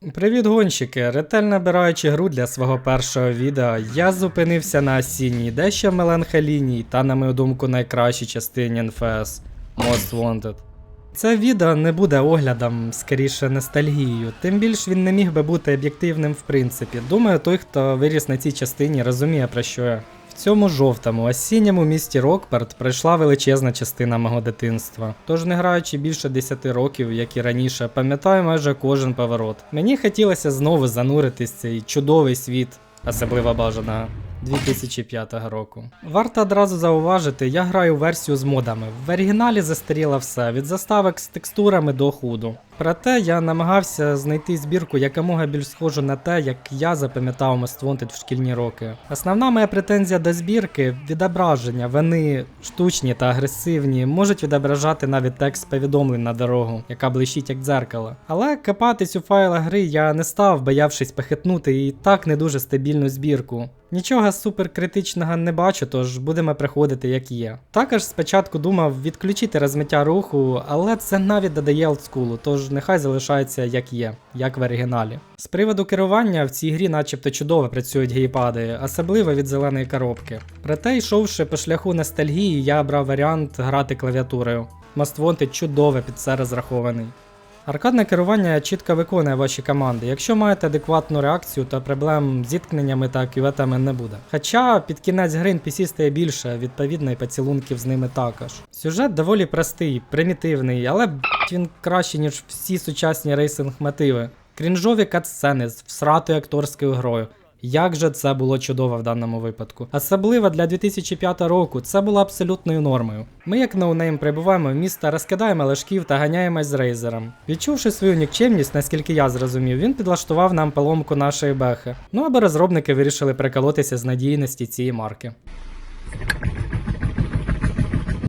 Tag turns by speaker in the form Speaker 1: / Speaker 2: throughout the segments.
Speaker 1: Привіт, гонщики! Ретельно набираючи гру для свого першого відео, я зупинився на осінній, дещо меланхолійній та, на мою думку, найкращій частині NFS Most Wanted. Це відео не буде оглядом, скоріше ностальгією, тим більш він не міг би бути об'єктивним в принципі. Думаю, той, хто виріс на цій частині, розуміє про що я. Цьому жовтому осінньому місті Рокпорт пройшла величезна частина мого дитинства. Тож, не граючи більше 10 років, як і раніше, пам'ятаю майже кожен поворот. Мені хотілося знову зануритись в цей чудовий світ, особливо бажаного. 2005 року. Варто одразу зауважити, я граю версію з модами. В оригіналі застаріло все, від заставок з текстурами до худу. Проте я намагався знайти збірку якомога більш схожу на те, як я запам'ятав Most Wanted в шкільні роки. Основна моя претензія до збірки відображення. Вони штучні та агресивні, можуть відображати навіть текст повідомлень на дорогу, яка блищить як дзеркало. Але копатись у файлах гри я не став, боявшись похитнути і так не дуже стабільну збірку. Нічого суперкритичного не бачу, тож будемо приходити як є. Також спочатку думав відключити розмиття руху, але це навіть додає олдскулу, тож нехай залишається як є, як в оригіналі. З приводу керування в цій грі начебто чудово працюють гейпади, особливо від зеленої коробки. Проте, йшовши по шляху ностальгії, я брав варіант грати клавіатурою. Маствонти чудово під це розрахований. Аркадне керування чітко виконує ваші команди. Якщо маєте адекватну реакцію, то проблем з зіткненнями та кюветами не буде. Хоча під кінець гри NPC стає більше, відповідно і поцілунків з ними також. Сюжет доволі простий, примітивний, але він краще, ніж всі сучасні рейсинг мотиви. Крінжові катсцени з всратою акторською грою. Як же це було чудово в даному випадку. Особливо для 2005 року це було абсолютною нормою. Ми, як ноунейм, прибуваємо в місто, розкидаємо лежків та ганяємось з рейзером. Відчувши свою нікчемність, наскільки я зрозумів, він підлаштував нам поломку нашої бехи. Ну аби розробники вирішили приколотися з надійності цієї марки.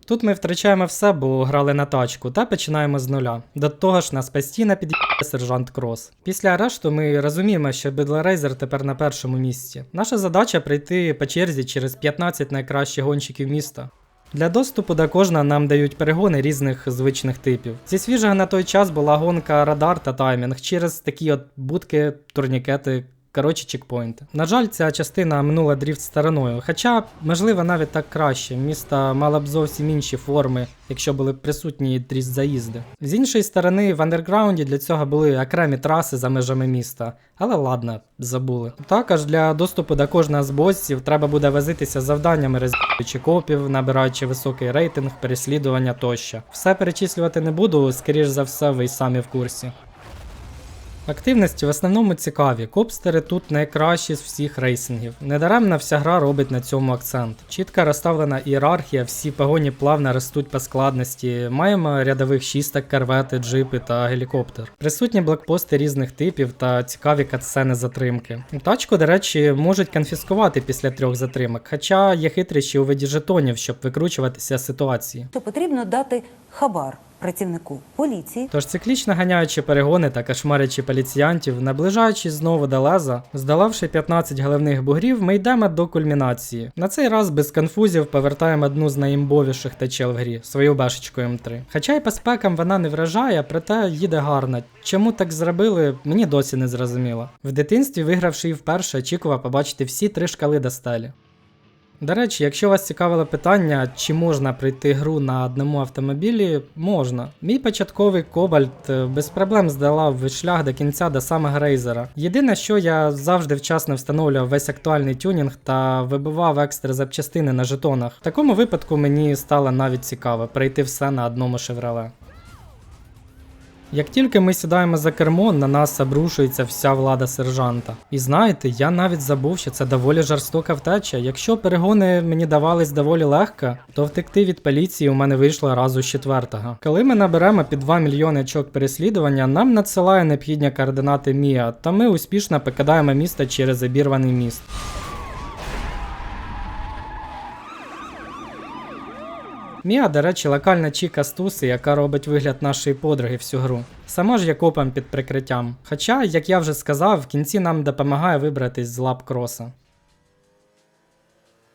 Speaker 1: Тут ми втрачаємо все, бо грали на тачку, та починаємо з нуля. До того ж, нас постійно під'їбає сержант Крос. Після арешту ми розуміємо, що Бедлерейзер тепер на першому місці. Наша задача прийти по черзі через 15 найкращих гонщиків міста. Для доступу до кожного нам дають перегони різних звичних типів. Зі свіжого на той час була гонка радар та таймінг через такі от будки, турнікети. Коротше, чекпоінти. На жаль, ця частина минула дріфт стороною. Хоча, можливо, навіть так краще. Місто мало б зовсім інші форми, якщо були б присутні дріфт заїзди. З іншої сторони, в андерграунді для цього були окремі траси за межами міста. Але ладно, забули. Також для доступу до кожного з боссів треба буде возитися завданнями розбираючи копів, набираючи високий рейтинг, переслідування тощо. Все перечислювати не буду, скоріш за все, ви й самі в курсі. Активності в основному цікаві. Копстери тут найкращі з всіх рейсингів. Недаремно вся гра робить на цьому акцент. Чітко розставлена ієрархія, всі погоні плавно ростуть по складності. Маємо рядових шісток, корвети, джипи та гелікоптер. Присутні блокпости різних типів та цікаві катсцени затримки. Тачку, до речі, можуть конфіскувати після трьох затримок, хоча є хитріші у виді жетонів, щоб викручуватися з ситуації.
Speaker 2: що потрібно дати хабар працівнику поліції
Speaker 1: Тож циклічно ганяючи перегони та кошмарячи поліціянтів, наближаючись знову до леза, здолавши 15 головних бугрів, ми йдемо до кульмінації. На цей раз без конфузів повертаємо одну з найімбовіших течел в грі свою бешечку М3. Хоча й по спекам вона не вражає, проте їде гарно. Чому так зробили, мені досі не зрозуміло. В дитинстві, вигравши її вперше, очікував побачити всі три шкали до стелі. До речі, якщо вас цікавило питання, чи можна пройти гру на одному автомобілі, можна. Мій початковий Кобальт е, без проблем здолав шлях до кінця до самого рейзера. Єдине, що я завжди вчасно встановлював весь актуальний тюнінг та вибивав екстра запчастини на жетонах. В такому випадку мені стало навіть цікаво пройти все на одному шевроле. Як тільки ми сідаємо за кермо, на нас обрушується вся влада сержанта. І знаєте, я навіть забув, що це доволі жорстока втеча. Якщо перегони мені давались доволі легко, то втекти від поліції у мене вийшло разу з четвертого. Коли ми наберемо під 2 мільйони очок переслідування, нам надсилає необхідні координати Мія, та ми успішно покидаємо місто через обірваний міст. Мія, до речі, локальна чіка з Туси, яка робить вигляд нашої подруги всю гру. Сама ж є копом під прикриттям. Хоча, як я вже сказав, в кінці нам допомагає вибратись з лап кроса.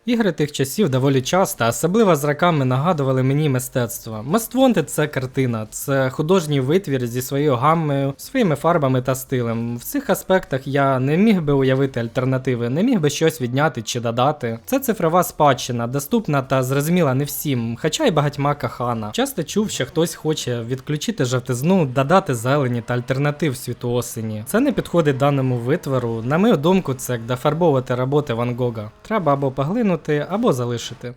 Speaker 1: Ігри тих часів доволі часто, особливо з роками нагадували мені мистецтво. Wanted – це картина, це художній витвір зі своєю гаммою, своїми фарбами та стилем. В цих аспектах я не міг би уявити альтернативи, не міг би щось відняти чи додати. Це цифрова спадщина, доступна та зрозуміла не всім, хоча й багатьма кохана. Часто чув, що хтось хоче відключити жовтизну, додати зелені та альтернатив світу осені. Це не підходить даному витвору. На мою думку, це як дофарбовувати роботи Ван Гога. Треба або поглинути, або залишити.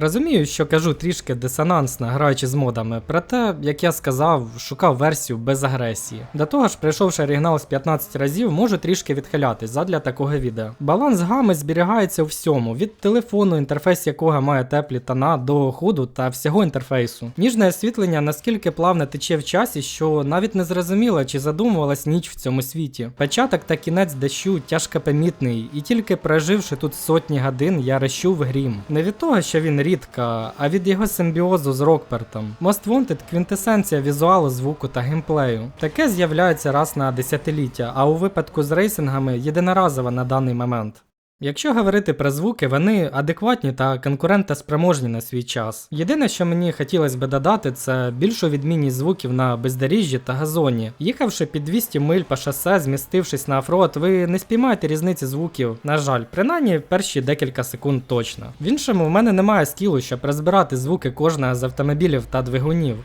Speaker 1: Розумію, що кажу трішки дисонансно, граючи з модами, проте, як я сказав, шукав версію без агресії. До того ж, пройшовши оригінал з 15 разів, можу трішки відхилятись задля такого відео. Баланс гами зберігається у всьому, від телефону, інтерфейс якого має теплі тона, до ходу та всього інтерфейсу. Ніжне освітлення наскільки плавно тече в часі, що навіть не зрозуміло, чи задумувалась ніч в цьому світі. Початок та кінець дощу тяжко помітний, і тільки проживши тут сотні годин, я розчув грім. Не від того, що він рідка, а від його симбіозу з Рокпертом. Most Wanted – квінтесенція візуалу, звуку та геймплею. Таке з'являється раз на десятиліття, а у випадку з рейсингами єдиноразово на даний момент. Якщо говорити про звуки, вони адекватні та конкурентоспроможні на свій час. Єдине, що мені хотілося би додати, це більшу відмінність звуків на бездоріжжі та газоні. Їхавши під 200 миль по шосе, змістившись на офроад, ви не спіймаєте різниці звуків. На жаль, принаймні перші декілька секунд точно. В іншому, в мене немає скілу, щоб розбирати звуки кожного з автомобілів та двигунів.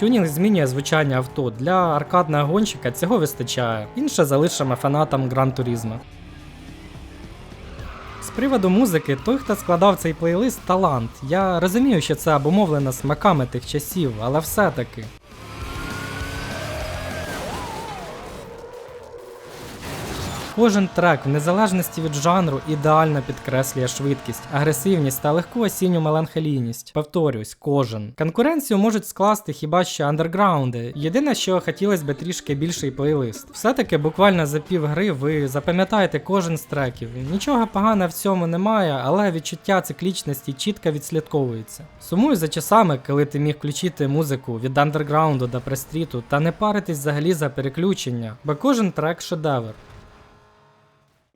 Speaker 1: Тюнінг змінює звучання авто. Для аркадного гонщика цього вистачає. Інше залишимо фанатам Гран Турізма. Приводу музики, той, хто складав цей плейлист, талант. Я розумію, що це обумовлено смаками тих часів, але все-таки. Кожен трек, в незалежності від жанру, ідеально підкреслює швидкість, агресивність та легку осінню меланхолійність. Повторюсь, кожен. Конкуренцію можуть скласти хіба що андерграунди. Єдине, що хотілося б трішки більший плейлист. Все-таки буквально за пів гри ви запам'ятаєте кожен з треків. Нічого поганого в цьому немає, але відчуття циклічності чітко відслідковується. Сумую за часами, коли ти міг включити музику від андерграунду до престріту та не паритись взагалі за переключення, бо кожен трек шедевр.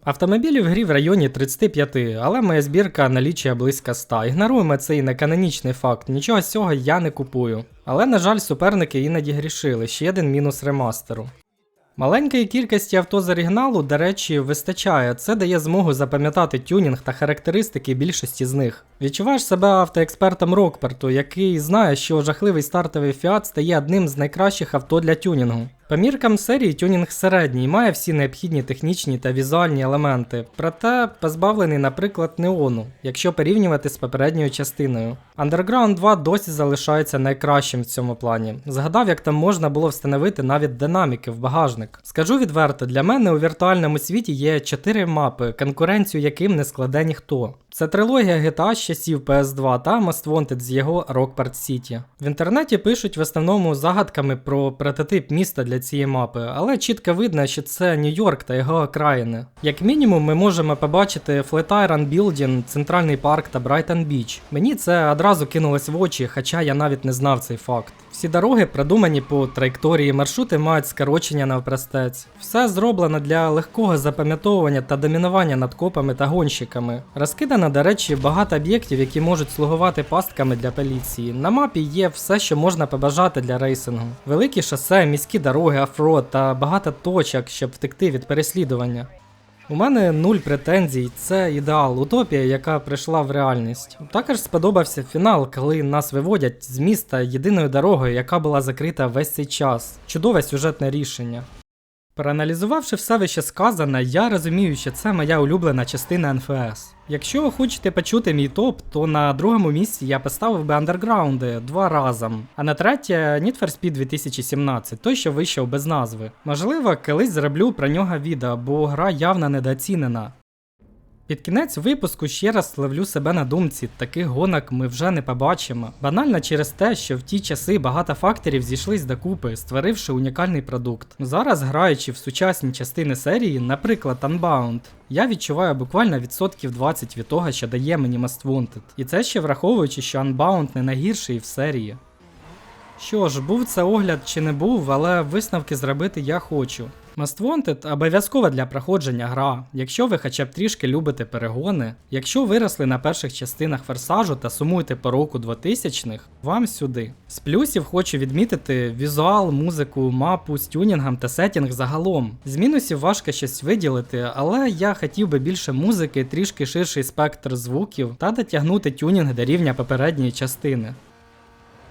Speaker 1: Автомобілів в грі в районі 35, але моя збірка налічує близько 100. Ігноруємо цей неканонічний факт, нічого з цього я не купую. Але, на жаль, суперники іноді грішили, ще один мінус ремастеру. Маленької кількості авто з оригіналу, до речі, вистачає. Це дає змогу запам'ятати тюнінг та характеристики більшості з них. Відчуваєш себе автоекспертом Рокперту, який знає, що жахливий стартовий Fiat стає одним з найкращих авто для тюнінгу. По міркам серії тюнінг середній, має всі необхідні технічні та візуальні елементи, проте позбавлений, наприклад, неону, якщо порівнювати з попередньою частиною. Underground 2 досі залишається найкращим в цьому плані. Згадав, як там можна було встановити навіть динаміки в багажник. Скажу відверто, для мене у віртуальному світі є 4 мапи, конкуренцію яким не складе ніхто. Це трилогія GTA з часів PS2 та Most Wanted з його Rockport City. В інтернеті пишуть в основному загадками про прототип міста для цієї мапи, але чітко видно, що це Нью-Йорк та його окраїни. Як мінімум, ми можемо побачити Flatiron Building, Центральний парк та Брайтон Біч. Мені це одразу кинулось в очі, хоча я навіть не знав цей факт. Всі дороги продумані по траєкторії, маршрути мають скорочення навпростець. Все зроблено для легкого запам'ятовування та домінування над копами та гонщиками. Розкидано, до речі, багато об'єктів, які можуть слугувати пастками для поліції. На мапі є все, що можна побажати для рейсингу. Великі шосе, міські дороги, оффроад та багато точок, щоб втекти від переслідування. У мене нуль претензій, це ідеал, утопія, яка прийшла в реальність. Також сподобався фінал, коли нас виводять з міста єдиною дорогою, яка була закрита весь цей час. Чудове сюжетне рішення. Проаналізувавши все вище сказане, я розумію, що це моя улюблена частина НФС. Якщо ви хочете почути мій топ, то на другому місці я поставив би андерграунди два разом, а на третє Need for Speed 2017, той, що вийшов без назви. Можливо, колись зроблю про нього відео, бо гра явно недооцінена. Під кінець випуску ще раз ловлю себе на думці, таких гонок ми вже не побачимо. Банально через те, що в ті часи багато факторів зійшлись докупи, створивши унікальний продукт. Зараз, граючи в сучасні частини серії, наприклад, Unbound, я відчуваю буквально відсотків 20 від того, що дає мені Most Wanted. І це ще враховуючи, що Unbound не найгірший в серії. Що ж, був це огляд чи не був, але висновки зробити я хочу. Most Wanted обов'язкова для проходження гра, якщо ви хоча б трішки любите перегони, якщо виросли на перших частинах форсажу та сумуєте по року 2000-х, вам сюди. З плюсів хочу відмітити візуал, музику, мапу з тюнінгом та сетінг загалом. З мінусів важко щось виділити, але я хотів би більше музики, трішки ширший спектр звуків та дотягнути тюнінг до рівня попередньої частини.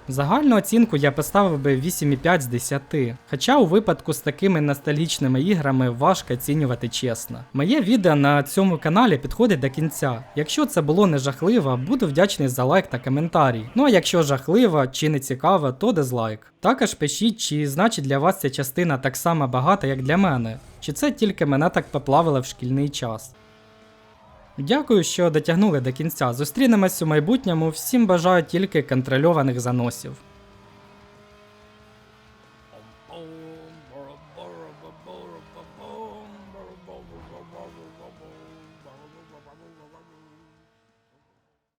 Speaker 1: Загальну оцінку я поставив би 8,5 з 10, хоча у випадку з такими ностальгічними іграми важко оцінювати чесно. Моє відео на цьому каналі підходить до кінця. Якщо це було не жахливо, буду вдячний за лайк та коментарій. Ну а якщо жахливо чи не цікаво, то дизлайк. Також пишіть, чи значить для вас ця частина так само багата, як для мене, чи це тільки мене так поплавило в шкільний час. Дякую, що дотягнули до кінця. Зустрінемось у майбутньому. Всім бажаю тільки контрольованих заносів.